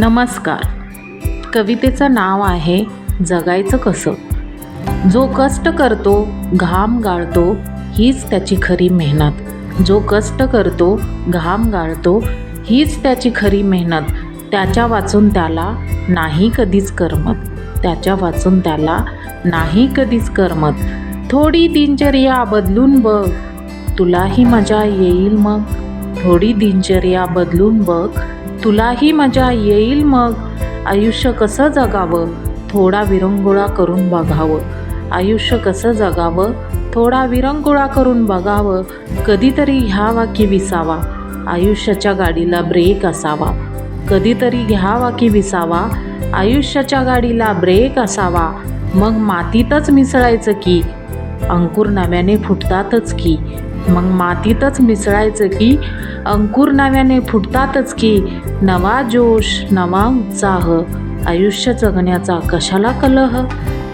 नमस्कार. कवितेचं नाव आहे जगायचं कसं? जो कष्ट करतो घाम गाळतो हीच त्याची खरी मेहनत. जो कष्ट करतो घाम गाळतो हीच त्याची खरी मेहनत. त्याच्या वाचून त्याला नाही कधीच करमत. त्याच्या वाचून त्याला नाही कधीच करमत. थोडी दिनचर्या बदलून बघ. तुलाही मजा येईल मग. थोडी दिनचर्या बदलून बघ. तुलाही मजा येईल मग. आयुष्य कसं जगावं? थोडा विरंगुळा करून बघावं. आयुष्य कसं जगावं? थोडा विरंगुळा करून बघावं. कधीतरी घ्यावा की विसावा. आयुष्याच्या गाडीला ब्रेक असावा. कधीतरी घ्यावा की विसावा. आयुष्याच्या गाडीला ब्रेक असावा. मग मातीतच मिसळायचं की? अंकुर नव्याने फुटतातच की? मग मातीतच मिसळायचं की अंकुर नव्याने फुटतातच की नवा जोश नवा उत्साह. आयुष्य जगण्याचा कशाला कलह?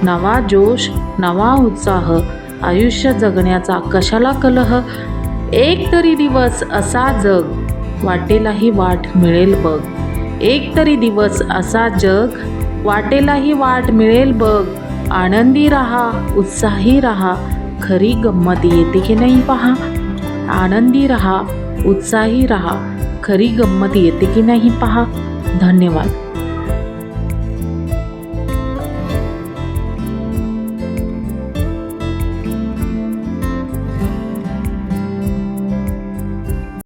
नवा जोश नवा उत्साह. आयुष्य जगण्याचा कशाला कलह? एक तरी दिवस असा जग वाटेलाही वाट मिळेल बघ. एक तरी दिवस असा जग वाटेलाही वाट मिळेल बघ. आनंदी राहा उत्साही राहा. खरी गंमत येते की नाही पहा? आनंदी राहा उत्साही राहा खरी गंमत येते की नाही पहा? धन्यवाद.